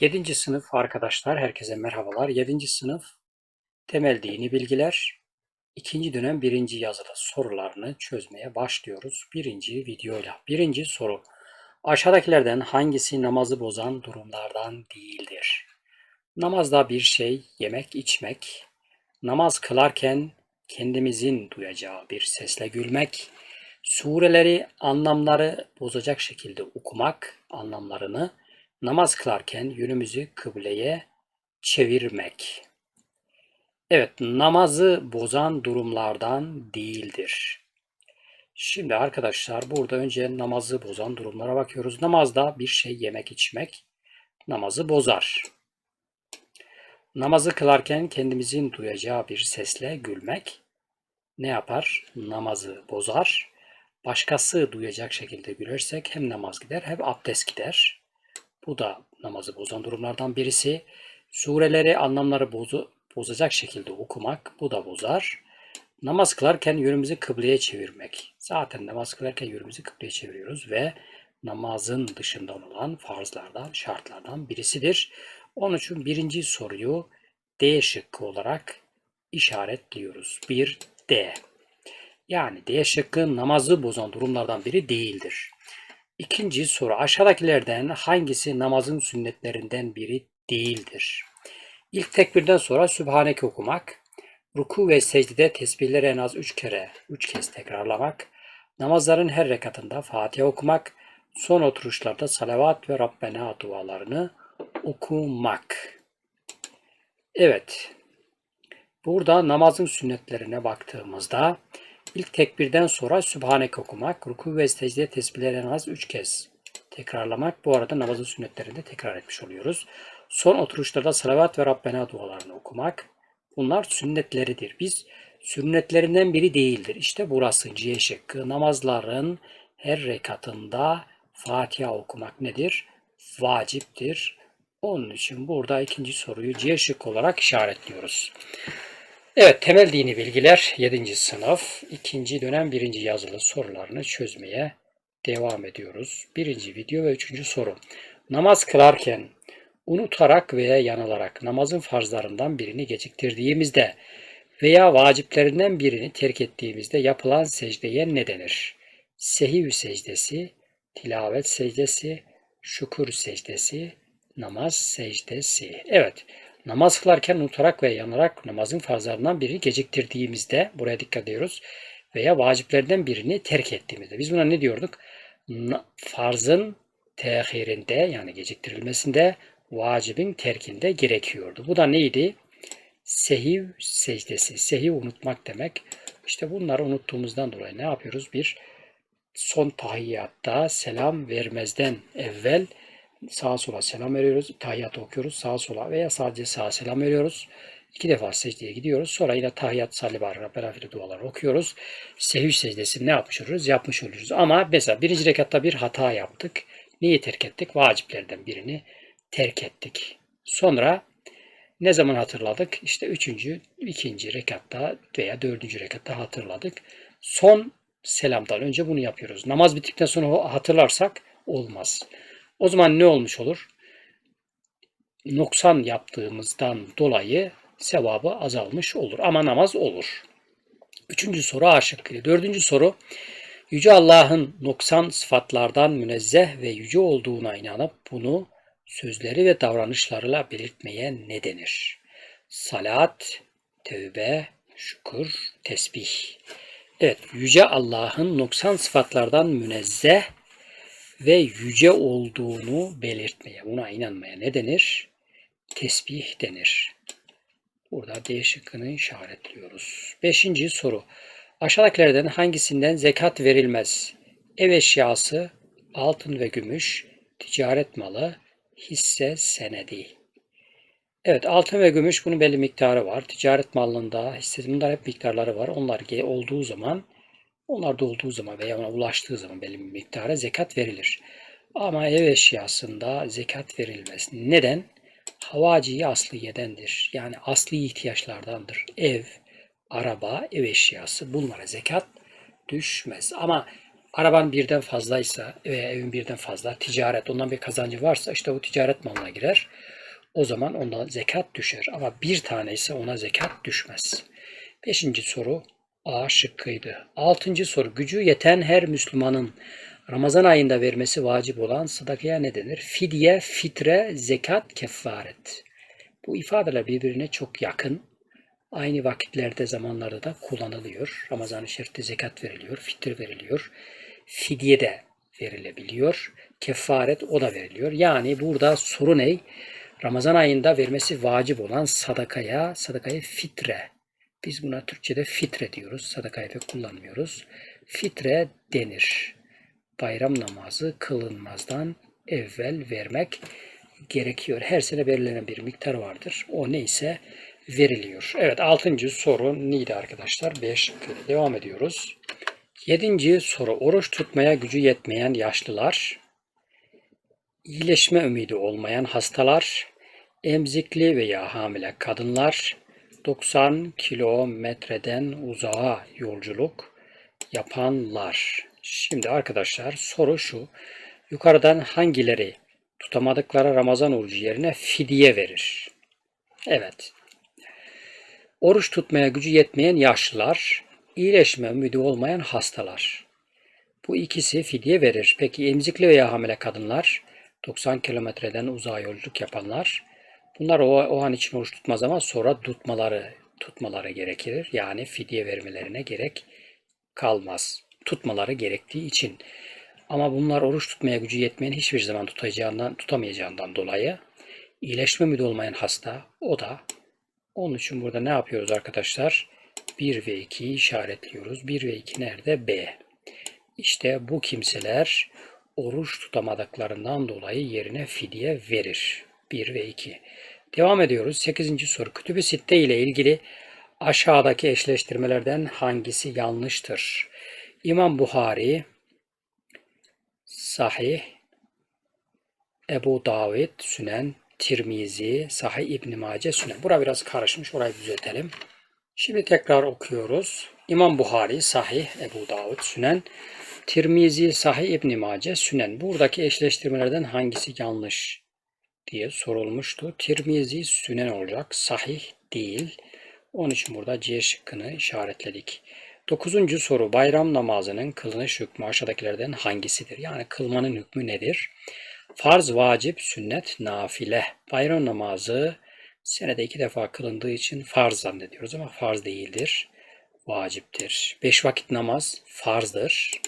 7. sınıf arkadaşlar, herkese merhabalar. 7. sınıf temel dini bilgiler. 2. dönem 1. yazılı sorularını çözmeye başlıyoruz. Birinci videoyla. Birinci soru. Aşağıdakilerden hangisi namazı bozan durumlardan değildir? Namazda bir şey, yemek, içmek, namaz kılarken kendimizin duyacağı bir sesle gülmek, sureleri anlamları bozacak şekilde okumak, anlamlarını, namaz kılarken yönümüzü kıbleye çevirmek. Evet, namazı bozan durumlardan değildir. Şimdi arkadaşlar burada önce namazı bozan durumlara bakıyoruz. Namazda bir şey yemek içmek namazı bozar. Namazı kılarken kendimizin duyacağı bir sesle gülmek ne yapar? Namazı bozar. Başkası duyacak şekilde gülersek hem namaz gider hem abdest gider. Bu da namazı bozan durumlardan birisi. Sureleri anlamları bozu, bozacak şekilde okumak bu da bozar. Namaz kılarken yönümüzü kıbleye çevirmek. Zaten namaz kılarken yönümüzü kıbleye çeviriyoruz ve namazın dışında olan farzlardan, şartlardan birisidir. Onun için birinci soruyu D şıkkı olarak işaretliyoruz. 1 D. Yani D şıkkı namazı bozan durumlardan biri değildir. İkinci soru aşağıdakilerden hangisi namazın sünnetlerinden biri değildir? İlk tekbirden sonra Sübhaneke okumak, ruku ve secdede tesbihleri en az üç kere, üç kez tekrarlamak, namazların her rekatında Fatiha okumak, son oturuşlarda salavat ve Rabbena dualarını okumak. Evet, burada namazın sünnetlerine baktığımızda İlk tekbirden sonra Sübhanek okumak, ruku ve secde tesbihleri en az 3 kez tekrarlamak. Bu arada namazın sünnetlerinde tekrar etmiş oluyoruz. Son oturuşlarda salavat ve Rabbena dualarını okumak. Bunlar sünnetleridir. Biz sünnetlerinden biri değildir. İşte burası C şıkkı. Namazların her rekatında Fatiha okumak nedir? Vaciptir. Onun için burada ikinci soruyu C şık olarak işaretliyoruz. Evet, temel dini bilgiler 7. sınıf 2. dönem 1. yazılı sorularını çözmeye devam ediyoruz. 1. video ve 3. soru. Namaz kılarken unutarak veya yanılarak namazın farzlarından birini geciktirdiğimizde veya vaciplerinden birini terk ettiğimizde yapılan secdeye ne denir? Sehiv secdesi, tilavet secdesi, şükür secdesi, namaz secdesi. Evet, namaz kılarken unutarak ve yanarak namazın farzlarından birini geciktirdiğimizde buraya dikkat ediyoruz veya vaciplerden birini terk ettiğimizde biz buna ne diyorduk? Farzın tehirinde yani geciktirilmesinde vacibin terkinde gerekiyordu. Bu da neydi? Sehiv secdesi. Sehiv unutmak demek. İşte bunları unuttuğumuzdan dolayı ne yapıyoruz? Bir son tahiyyatta selam vermezden evvel sağa sola selam veriyoruz. Tahiyyat okuyoruz sağa sola veya sadece sağa selam veriyoruz. İki defa secdeye gidiyoruz. Sonra yine tahiyyat, salli var, Rabbel duaları okuyoruz. Sehiv secdesini ne yapmış oluyoruz? Yapmış oluyoruz. Ama mesela birinci rekatta bir hata yaptık. Neyi terk ettik? Vaciplerden birini terk ettik. Sonra ne zaman hatırladık? İşte üçüncü, ikinci rekatta veya dördüncü rekatta hatırladık. Son selamdan önce bunu yapıyoruz. Namaz bittikten sonra hatırlarsak olmaz. O zaman ne olmuş olur? Noksan yaptığımızdan dolayı sevabı azalmış olur. Ama namaz olur. Üçüncü soru A şıkkı. Dördüncü soru Yüce Allah'ın noksan sıfatlardan münezzeh ve yüce olduğuna inanıp bunu sözleri ve davranışlarıyla belirtmeye ne denir? Salat, tevbe, şükür, tesbih. Evet, Yüce Allah'ın noksan sıfatlardan münezzeh ve yüce olduğunu belirtmeye, buna inanmaya ne denir? Tesbih denir. Burada D şıkkını işaretliyoruz. Beşinci soru. Aşağıdakilerden hangisinden zekat verilmez? Ev eşyası, altın ve gümüş, ticaret malı, hisse senedi. Evet altın ve gümüş bunun belli miktarı var. Ticaret malında hisse bunlar hep miktarları var. Onlar olduğu zaman onlar dolduğu zaman veya ona ulaştığı zaman belli bir miktara zekat verilir. Ama ev eşyasında zekat verilmez. Neden? Havaciyi asliyedendir. Yani asli ihtiyaçlardandır. Ev, araba, ev eşyası bunlara zekat düşmez. Ama Araban birden fazlaysa ve evin birden fazla ticaret ondan bir kazancı varsa işte bu ticaret malına girer. O zaman ondan zekat düşer. Ama bir tane ise ona zekat düşmez. Beşinci soru A şıkkıydı. Altıncı soru gücü yeten her Müslümanın Ramazan ayında vermesi vacip olan sadakaya ne denir? Fidye, fitre, zekat, kefaret. Bu ifadeler birbirine çok yakın. Aynı vakitlerde, zamanlarda da kullanılıyor. Ramazan-ı Şerif'te zekat veriliyor, fitre veriliyor. Fidye de verilebiliyor. Kefaret o da veriliyor. Yani burada soru ne? Ramazan ayında vermesi vacip olan sadakaya, sadakaya fitre. Biz buna Türkçe'de fitre diyoruz. Sadakayı da kullanmıyoruz. Fitre denir. Bayram namazı kılınmazdan evvel vermek gerekiyor. Her sene belirlenen bir miktar vardır. O neyse veriliyor. Evet altıncı soru neydi arkadaşlar? 5 devam ediyoruz. Yedinci soru oruç tutmaya gücü yetmeyen yaşlılar, iyileşme ümidi olmayan hastalar, emzikli veya hamile kadınlar, 90 kilometreden uzağa yolculuk yapanlar. Şimdi arkadaşlar soru şu. Yukarıdan hangileri tutamadıkları Ramazan orucu yerine fidye verir? Evet. Oruç tutmaya gücü yetmeyen yaşlılar, iyileşme ümidi olmayan hastalar. Bu ikisi fidye verir. Peki emzikli veya hamile kadınlar, 90 kilometreden uzağa yolculuk yapanlar, bunlar o, o an için oruç tutmaz ama sonra tutmaları tutmaları gerekir. Yani fidye vermelerine gerek kalmaz. Tutmaları gerektiği için. Ama bunlar oruç tutmaya gücü yetmeyen hiçbir zaman tutacağından, tutamayacağından dolayı iyileşme ümidi olmayan hasta o da onun için burada ne yapıyoruz arkadaşlar? 1 ve 2'yi işaretliyoruz. 1 ve 2 nerede? B. İşte bu kimseler oruç tutamadıklarından dolayı yerine fidye verir. 1 ve 2. Devam ediyoruz. 8. soru. Kütüb-i Sitte ile ilgili aşağıdaki eşleştirmelerden hangisi yanlıştır? İmam Buhari, Sahih, Ebu Davud, Sünen, Tirmizi, Sahih İbn Mace, Sünen. Bura biraz karışmış. Orayı düzeltelim. Şimdi tekrar okuyoruz. İmam Buhari, Sahih, Ebu Davud, Sünen, Tirmizi, Sahih İbn Mace, Sünen. Buradaki eşleştirmelerden hangisi yanlış diye sorulmuştu. Tirmizi, Sünen olacak. Sahih değil. Onun için burada C şıkkını işaretledik. Dokuzuncu soru bayram namazının kılınış hükmü aşağıdakilerden hangisidir? Yani kılmanın hükmü nedir? Farz, vacip, sünnet, nafile. Bayram namazı senede iki defa kılındığı için farz zannediyoruz ama farz değildir. Vaciptir. Beş vakit namaz farzdır.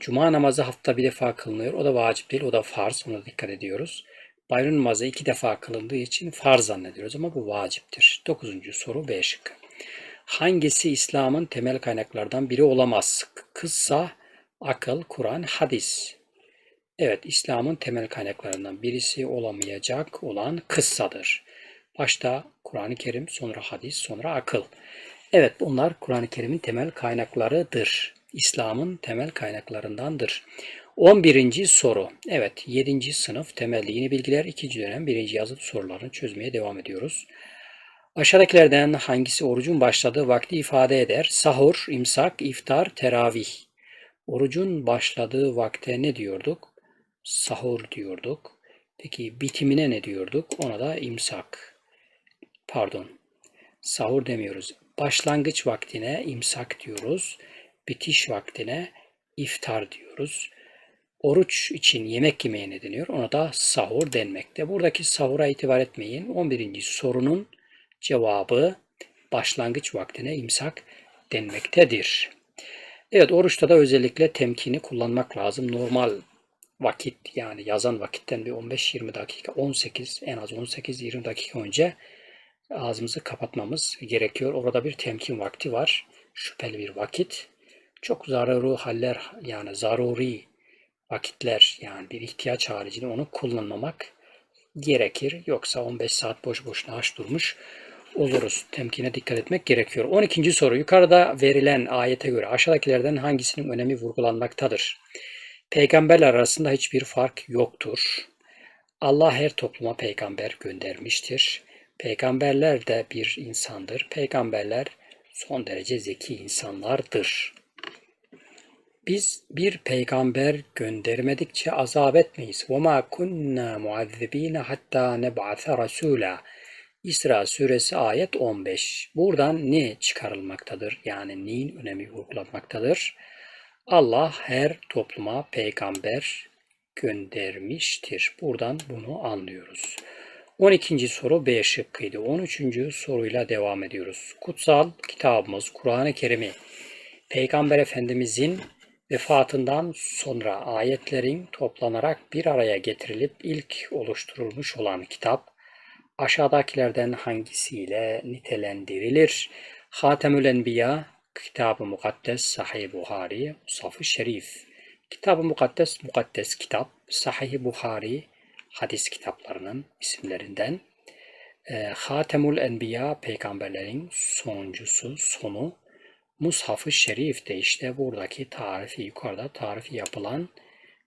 Cuma namazı hafta bir defa kılınıyor. O da vacip değil, o da farz. Ona dikkat ediyoruz. Bayram namazı iki defa kılındığı için farz zannediyoruz ama bu vaciptir. Dokuzuncu soru B şıkkı. Hangisi İslam'ın temel kaynaklardan biri olamaz? Kıssa, akıl, Kur'an, hadis. Evet, İslam'ın temel kaynaklarından birisi olamayacak olan kıssadır. Başta Kur'an-ı Kerim, sonra hadis, sonra akıl. Evet, bunlar Kur'an-ı Kerim'in temel kaynaklarıdır. İslam'ın temel kaynaklarındandır. 11. soru. Evet, 7. sınıf temel yeni bilgiler 2. dönem 1. yazılı sorularını çözmeye devam ediyoruz. Aşağıdakilerden hangisi orucun başladığı vakti ifade eder? Sahur, imsak, iftar, teravih. Orucun başladığı vakte ne diyorduk? Sahur diyorduk. Peki bitimine ne diyorduk? Ona da imsak. Pardon. Sahur demiyoruz. Başlangıç vaktine imsak diyoruz. Bitiş vaktine iftar diyoruz. Oruç için yemek yemeye ne deniyor? Ona da sahur denmekte. Buradaki sahura itibar etmeyin. 11. sorunun cevabı başlangıç vaktine imsak denmektedir. Evet oruçta da özellikle temkini kullanmak lazım. Normal vakit yani yazan vakitten bir 15-20 dakika 18 en az 18-20 dakika önce ağzımızı kapatmamız gerekiyor. Orada bir temkin vakti var. Şüpheli bir vakit. Çok zaruri haller yani zaruri vakitler yani bir ihtiyaç haricinde onu kullanmamak gerekir. Yoksa 15 saat boş boşuna aç durmuş oluruz. Temkine dikkat etmek gerekiyor. 12. soru. Yukarıda verilen ayete göre aşağıdakilerden hangisinin önemi vurgulanmaktadır? Peygamberler arasında hiçbir fark yoktur. Allah her topluma peygamber göndermiştir. Peygamberler de bir insandır. Peygamberler son derece zeki insanlardır Biz bir peygamber göndermedikçe azap etmeyiz. وَمَا كُنَّا مُعَذِّب۪ينَ حَتَّى نَبْعَثَ رَسُولًا İsra suresi ayet 15. Buradan ne çıkarılmaktadır? Yani neyin önemi vurgulanmaktadır? Allah her topluma peygamber göndermiştir. Buradan bunu anlıyoruz. 12. soru B şıkkıydı. 13. soruyla devam ediyoruz. Kutsal kitabımız Kur'an-ı Kerim'i Peygamber Efendimizin vefatından sonra ayetlerin toplanarak bir araya getirilip ilk oluşturulmuş olan kitap aşağıdakilerden hangisiyle nitelendirilir? Hatemül Enbiya, Kitab-ı Mukaddes, Sahih Buhari, Musaf-ı Şerif. Kitab-ı Mukaddes, Mukaddes kitap, Sahih Buhari, hadis kitaplarının isimlerinden. E, Hatemül Enbiya, peygamberlerin sonuncusu, sonu. Mushaf-ı Şerif de işte buradaki tarifi, yukarıda tarifi yapılan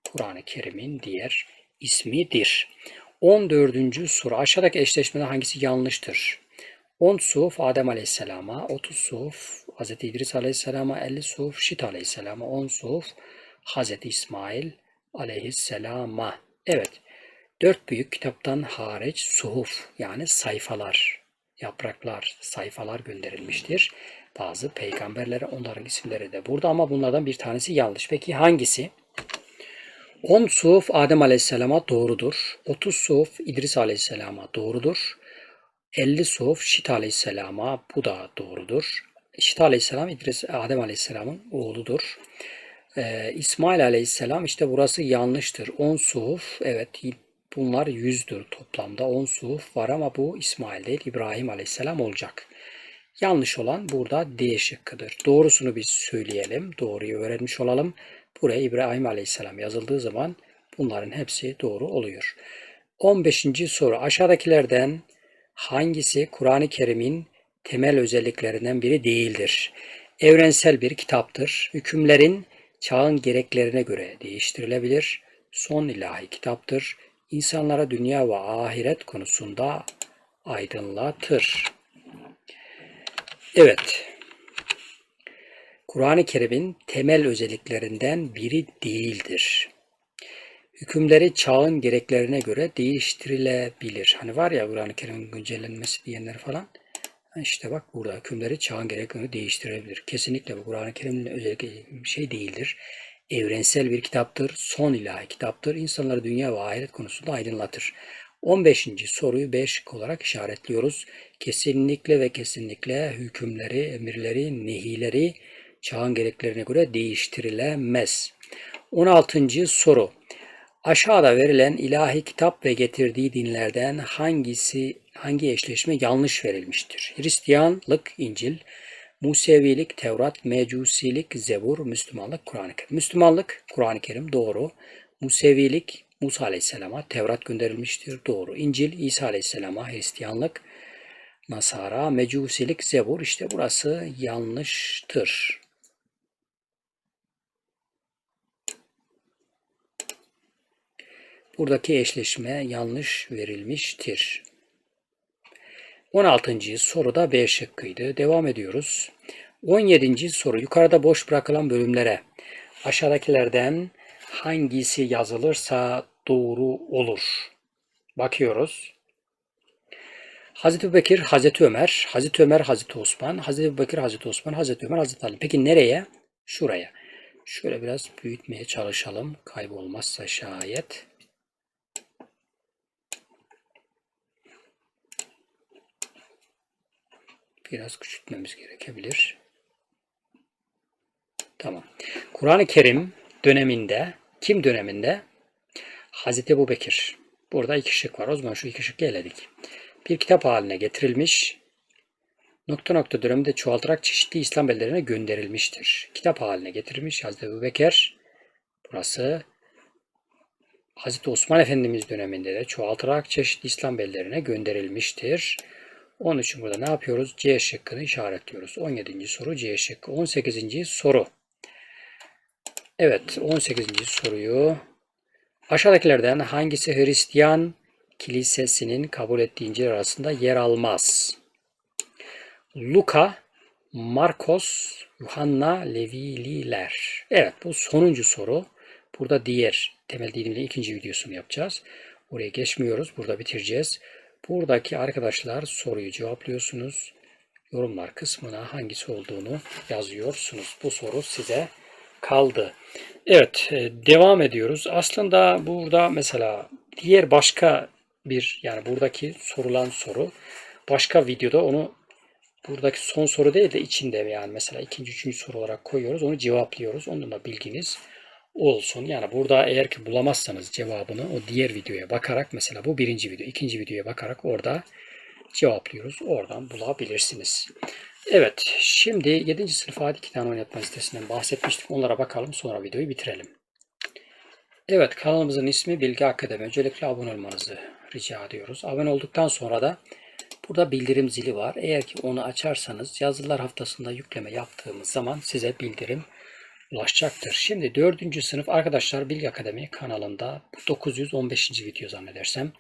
Kur'an-ı Kerim'in diğer ismidir. 14. soru. Aşağıdaki eşleşmede hangisi yanlıştır? 10 suf Adem Aleyhisselam'a, 30 suf Hz. İdris Aleyhisselam'a, 50 suf Şit Aleyhisselam'a, 10 suf Hz. İsmail Aleyhisselam'a. Evet, dört büyük kitaptan hariç suhuf yani sayfalar, yapraklar, sayfalar gönderilmiştir. Bazı peygamberlere onların isimleri de burada ama bunlardan bir tanesi yanlış. Peki hangisi? 10 suhuf Adem Aleyhisselam'a doğrudur. 30 suhuf İdris Aleyhisselam'a doğrudur. 50 suhuf Şit Aleyhisselam'a bu da doğrudur. Şit Aleyhisselam İdris Adem Aleyhisselam'ın oğludur. Ee, İsmail Aleyhisselam işte burası yanlıştır. 10 suhuf evet bunlar 100'dür toplamda. 10 suhuf var ama bu İsmail değil İbrahim Aleyhisselam olacak. Yanlış olan burada D şıkkıdır. Doğrusunu biz söyleyelim. Doğruyu öğrenmiş olalım. Buraya İbrahim Aleyhisselam yazıldığı zaman bunların hepsi doğru oluyor. 15. soru aşağıdakilerden hangisi Kur'an-ı Kerim'in temel özelliklerinden biri değildir? Evrensel bir kitaptır. Hükümlerin çağın gereklerine göre değiştirilebilir. Son ilahi kitaptır. İnsanlara dünya ve ahiret konusunda aydınlatır. Evet. Kur'an-ı Kerim'in temel özelliklerinden biri değildir. Hükümleri çağın gereklerine göre değiştirilebilir. Hani var ya Kur'an-ı Kerim'in güncellenmesi diyenler falan. İşte bak burada hükümleri çağın gereklerini değiştirebilir. Kesinlikle bu Kur'an-ı Kerim'in özellikle şey değildir. Evrensel bir kitaptır, son ilahi kitaptır. İnsanları dünya ve ahiret konusunda aydınlatır. 15. soruyu 5 olarak işaretliyoruz. Kesinlikle ve kesinlikle hükümleri, emirleri, nehileri çağın gereklerine göre değiştirilemez. 16. soru. Aşağıda verilen ilahi kitap ve getirdiği dinlerden hangisi hangi eşleşme yanlış verilmiştir? Hristiyanlık İncil, Musevilik Tevrat, Mecusilik Zebur, Müslümanlık Kur'an-ı Kerim. Müslümanlık Kur'an-ı Kerim doğru. Musevilik Musa Aleyhisselam'a Tevrat gönderilmiştir. Doğru. İncil İsa Aleyhisselam'a Hristiyanlık, Nasara, Mecusilik, Zebur işte burası yanlıştır. Buradaki eşleşme yanlış verilmiştir. 16. soruda B şıkkıydı. Devam ediyoruz. 17. soru yukarıda boş bırakılan bölümlere aşağıdakilerden hangisi yazılırsa doğru olur? Bakıyoruz. Hazreti Bekir, Hazreti Ömer, Hazreti Ömer, Hazreti Osman, Hazreti Bekir, Hazreti Osman, Hazreti Ömer, Hazreti Ali. Peki nereye? Şuraya. Şöyle biraz büyütmeye çalışalım. Kaybolmazsa şayet. Biraz küçültmemiz gerekebilir. Tamam. Kur'an-ı Kerim döneminde, kim döneminde? Hazreti Ebu Bekir. Burada iki şık var. O zaman şu iki şıkkı eledik. Bir kitap haline getirilmiş, nokta nokta döneminde çoğaltarak çeşitli İslam beldelerine gönderilmiştir. Kitap haline getirilmiş Hazreti Ebu Bekir. Burası Hazreti Osman Efendimiz döneminde de çoğaltarak çeşitli İslam beldelerine gönderilmiştir. Onun için burada ne yapıyoruz? C şıkkını işaretliyoruz. 17. soru C şıkkı. 18. soru. Evet 18. soruyu aşağıdakilerden hangisi Hristiyan kilisesinin kabul ettiği İncil arasında yer almaz? Luka, Markos, Yuhanna Levililer. Evet bu sonuncu soru. Burada diğer temel dinimle ikinci videosunu yapacağız. Oraya geçmiyoruz. Burada bitireceğiz. Buradaki arkadaşlar soruyu cevaplıyorsunuz. Yorumlar kısmına hangisi olduğunu yazıyorsunuz. Bu soru size kaldı. Evet, e, devam ediyoruz. Aslında burada mesela diğer başka bir yani buradaki sorulan soru başka videoda onu buradaki son soru değil de içinde yani mesela ikinci, üçüncü soru olarak koyuyoruz. Onu cevaplıyoruz. Onun da bilginiz olsun. Yani burada eğer ki bulamazsanız cevabını o diğer videoya bakarak mesela bu birinci video, ikinci videoya bakarak orada cevaplıyoruz. Oradan bulabilirsiniz. Evet, şimdi 7. sınıf adi kitap oynatma listesinden bahsetmiştik. Onlara bakalım sonra videoyu bitirelim. Evet, kanalımızın ismi Bilgi Akademi. Öncelikle abone olmanızı rica ediyoruz. Abone olduktan sonra da burada bildirim zili var. Eğer ki onu açarsanız yazılar haftasında yükleme yaptığımız zaman size bildirim ulaşacaktır. Şimdi 4. sınıf arkadaşlar Bilgi Akademi kanalında 915. video zannedersem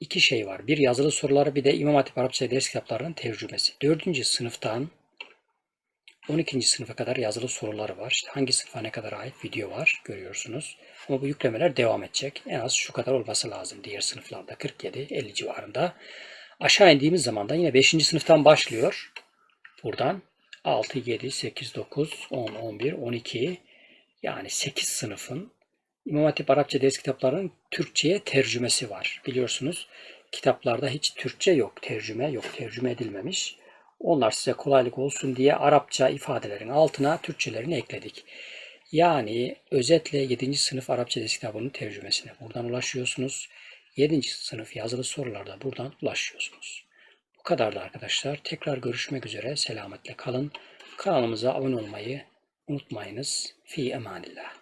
iki şey var. Bir yazılı soruları bir de İmam Hatip Arapça ders kitaplarının tercümesi. 4. sınıftan 12. sınıfa kadar yazılı soruları var. İşte hangi sınıfa ne kadar ait video var görüyorsunuz. Ama bu yüklemeler devam edecek. En az şu kadar olması lazım. Diğer sınıflarda 47-50 civarında. Aşağı indiğimiz zaman da yine 5. sınıftan başlıyor. Buradan 6, 7, 8, 9, 10, 11, 12 yani 8 sınıfın İmam Hatip Arapça ders kitaplarının Türkçe'ye tercümesi var. Biliyorsunuz kitaplarda hiç Türkçe yok, tercüme yok, tercüme edilmemiş. Onlar size kolaylık olsun diye Arapça ifadelerin altına Türkçelerini ekledik. Yani özetle 7. sınıf Arapça ders kitabının tercümesine buradan ulaşıyorsunuz. 7. sınıf yazılı sorularda buradan ulaşıyorsunuz. Bu kadar da arkadaşlar. Tekrar görüşmek üzere. Selametle kalın. Kanalımıza abone olmayı unutmayınız. Fi emanillah.